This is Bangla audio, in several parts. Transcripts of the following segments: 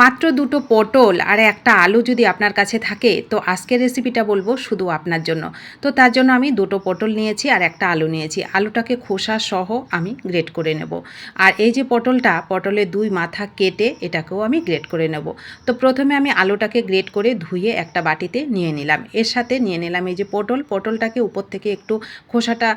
মাত্র দুটো পটল আর একটা আলু যদি আপনার কাছে থাকে, তো আজকের রেসিপিটা বলব শুধু আপনার জন্য। তো তার জন্য আমি দুটো পটল নিয়েছি আর একটা আলু নিয়েছি। আলুটাকে খোসা সহ আমি গ্রেট করে নেব। আর এই যে পটলটা, পটলের দুই মাথা কেটে এটাকেও আমি গ্রেট করে নেব। তো প্রথমে আমি আলুটাকে গ্রেট করে ধুয়ে একটা বাটিতে নিয়ে নিলাম। এর সাথে নিয়ে নিলাম এই যে পটল। পটলটাকে উপর থেকে একটু খোসাটা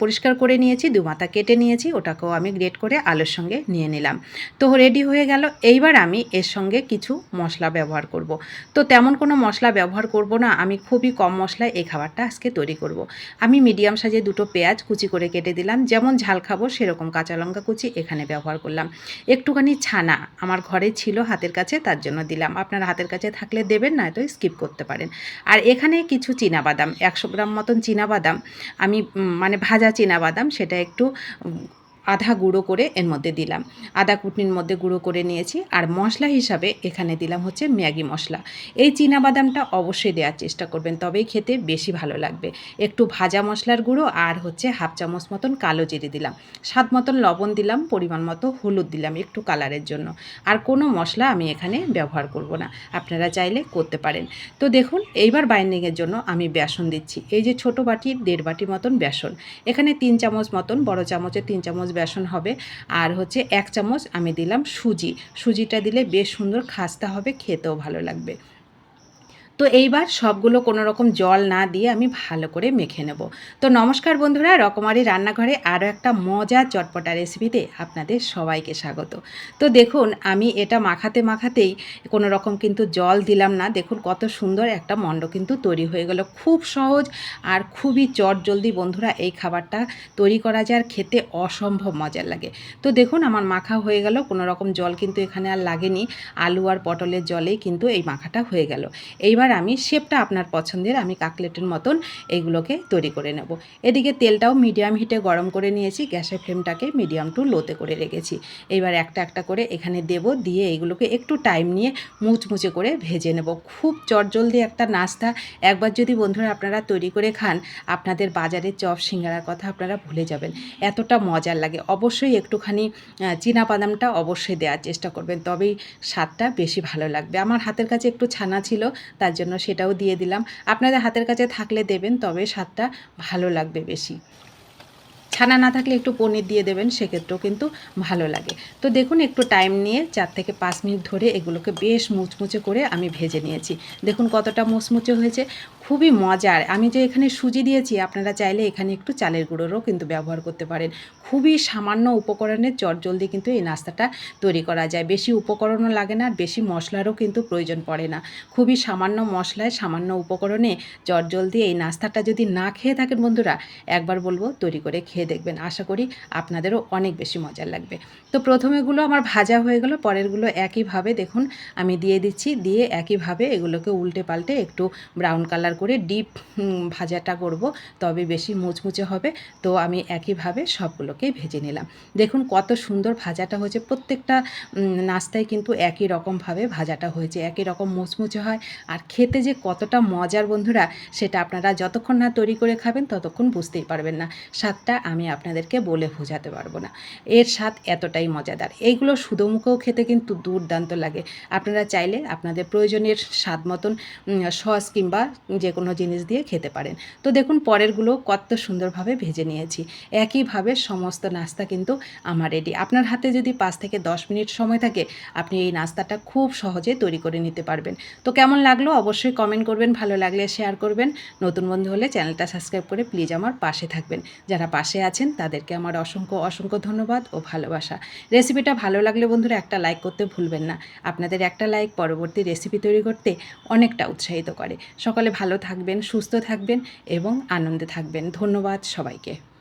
পরিষ্কার করে নিয়েছি, দু মাথা কেটে নিয়েছি, ওটাকেও আমি গ্রেট করে আলুর সঙ্গে নিয়ে নিলাম। তো রেডি হয়ে গেল। এইবার আমি এর সঙ্গে কিছু মশলা ব্যবহার করব। তো তেমন কোনো মশলা ব্যবহার করব না, আমি খুবই কম মশলায় এই খাবারটা আজকে তৈরি করব। আমি মিডিয়াম সাইজে দুটো পেঁয়াজ কুচি করে কেটে দিলাম, যেমন ঝাল খাব সেরকম কাঁচা লঙ্কা কুচি এখানে ব্যবহার করলাম একটুখানি ছানা আমার ঘরে ছিল হাতের কাছে, তার জন্য দিলাম আপনার হাতের কাছে থাকলে দেবেন নয়তো স্কিপ করতে পারেন আর এখানে কিছু বাদাম একশো গ্রাম মতন বাদাম আমি মানে ভাজা বাদাম সেটা একটু আধা গুঁড়ো করে এর মধ্যে দিলাম। আদা কুটনির মধ্যে গুঁড়ো করে নিয়েছি আর মশলা হিসাবে এখানে দিলাম হচ্ছে ম্যাগি মশলা। এই বাদামটা অবশ্যই দেওয়ার চেষ্টা করবেন, তবেই খেতে বেশি ভালো লাগবে। একটু ভাজা মশলার গুঁড়ো আর হচ্ছে হাফ চামচ মতন কালো জিরে দিলাম। স্বাদ মতন লবণ দিলাম, পরিমাণ মতো হলুদ দিলাম একটু কালারের জন্য। আর কোনো মশলা আমি এখানে ব্যবহার করব না, আপনারা চাইলে করতে পারেন। তো দেখুন, এইবার বাইন্ডিংয়ের জন্য আমি বেসন দিচ্ছি। এই যে ছোট বাটির দেড় বাটি মতন বেসন। এখানে তিন চামচ মতন, বড় চামচে তিন চামচ বেসন হবে। আর হচ্ছে এক চামচ আমি দিলাম সুজি। সুজিটা দিলে বেশ সুন্দর খাস্তা হবে, খেতেও ভালো লাগবে। তো এইবার সবগুলো কোনো রকম জল না দিয়ে আমি ভালো করে মেখে নেব। তো নমস্কার বন্ধুরা, রকমারি রান্নাঘরে আরও একটা মজার চটপটা রেসিপিতে আপনাদের সবাইকে স্বাগত। তো দেখুন, আমি এটা মাখাতে মাখাতেই কোনো রকম কিন্তু জল দিলাম না। দেখুন কত সুন্দর একটা মণ্ড কিন্তু তৈরি হয়ে গেল। খুব সহজ আর খুবই চট জলদি বন্ধুরা এই খাবারটা তৈরি করা যায় আর খেতে অসম্ভব মজার লাগে। তো দেখুন, আমার মাখা হয়ে গেল। কোনো রকম জল কিন্তু এখানে আর লাগেনি। আলু আর পটলের জলেই কিন্তু এই মাখাটা হয়ে গেল। এইবার আমি শেপটা আপনার পছন্দের, আমি কাকলেটের মতন এইগুলোকে তৈরি করে নেব। এদিকে তেলটাও মিডিয়াম হিটে গরম করে নিয়েছি, গ্যাসের ফ্লেমটাকে মিডিয়াম টু লোতে করে রেখেছি। এবার একটা একটা করে এখানে দেব, দিয়ে এইগুলোকে একটু টাইম নিয়ে মুচমুচে করে ভেজে নেব। খুব চটজলদি একটা নাস্তা। একবার যদি বন্ধুরা আপনারা তৈরি করে খান, আপনাদের বাজারে চপ সিঙ্গারার কথা আপনারা ভুলে যাবেন। এতটা মজার লাগে। অবশ্যই একটুখানি বাদামটা অবশ্যই দেওয়ার চেষ্টা করবেন, তবেই স্বাদটা বেশি ভালো লাগবে। আমার হাতের কাছে একটু ছানা ছিল, তার জন্য সেটাও দিয়ে দিলাম। আপনাদের হাতের কাছে থাকলে দেবেন তবে স্বাদটা ভালো লাগবে বেশি। ছানা না থাকলে একটু পনির দিয়ে দেবেন, সেক্ষেত্রেও কিন্তু ভালো লাগে। তো দেখুন, একটু টাইম নিয়ে চার থেকে পাঁচ মিনিট ধরে এগুলোকে বেশ মুচমুচে করে আমি ভেজে নিয়েছি। দেখুন কতটা মুচমুচে হয়েছে, খুবই মজার। আমি যে এখানে সুজি দিয়েছি, আপনারা চাইলে এখানে একটু চালের গুঁড়োরও কিন্তু ব্যবহার করতে পারেন। খুবই সামান্য উপকরণের চটজলদি কিন্তু এই নাস্তাটা তৈরি করা যায়। বেশি উপকরণও লাগে না, আর বেশি মশলারও কিন্তু প্রয়োজন পড়ে না। খুবই সামান্য মশলায়, সামান্য উপকরণে চটজলদি এই নাস্তাটা যদি না খেয়ে থাকেন বন্ধুরা, একবার বলব তৈরি করে খেয়ে দেখবেন। আশা করি আপনাদেরও অনেক বেশি মজার লাগবে। তো প্রথমেগুলো আমার ভাজা হয়ে গেল পরেরগুলো একইভাবে দেখুন আমি দিয়ে দিচ্ছি, দিয়ে একইভাবে এগুলোকে উল্টে পাল্টে একটু ব্রাউন কালার করে ডিপ ভাজাটা করব, তবে বেশি মুচমুচে হবে। তো আমি একইভাবে সবগুলোকেই ভেজে নিলাম। দেখুন কত সুন্দর ভাজাটা হয়েছে, প্রত্যেকটা নাস্তায় কিন্তু একই রকমভাবে ভাজাটা হয়েছে, একই রকম মুচমুচে হয়। আর খেতে যে কতটা মজার বন্ধুরা, সেটা আপনারা যতক্ষণ না তৈরি করে খাবেন, ততক্ষণ বুঝতেই পারবেন না। স্বাদটা আমি আপনাদেরকে বলে বোঝাতে পারব না। এর স্বাদ এতটাই মজাদার। এইগুলো শুধু মুখেও খেতে কিন্তু দুর্দান্ত লাগে। আপনারা চাইলে আপনাদের প্রয়োজনের স্বাদ মতন সস কিংবা যে কোনো জিনিস দিয়ে খেতে পারেন। তো দেখুন, পরেরগুলো কত সুন্দরভাবে ভেজে নিয়েছি। একইভাবে সমস্ত নাস্তা কিন্তু আমার রেডি আপনার হাতে যদি পাঁচ থেকে দশ মিনিট সময় থাকে, আপনি এই নাস্তাটা খুব সহজে তৈরি করে নিতে পারবেন। তো কেমন লাগল অবশ্যই কমেন্ট করবেন, ভালো লাগলে শেয়ার করবেন। নতুন বন্ধু হলে চ্যানেলটা সাবস্ক্রাইব করে প্লিজ আমার পাশে থাকবেন। যারা পাশে আছেন, তাদেরকে আমার অসংখ্য অসংখ্য ধন্যবাদ ও ভালোবাসা। রেসিপিটা ভালো লাগলে বন্ধুরা একটা লাইক করতে ভুলবেন না। আপনাদের একটা লাইক পরবর্তী রেসিপি তৈরি করতে অনেকটা উৎসাহিত করে। সকলে ভালো থাকবেন, সুস্থ থাকবেন এবং আনন্দে থাকবেন। ধন্যবাদ সবাইকে।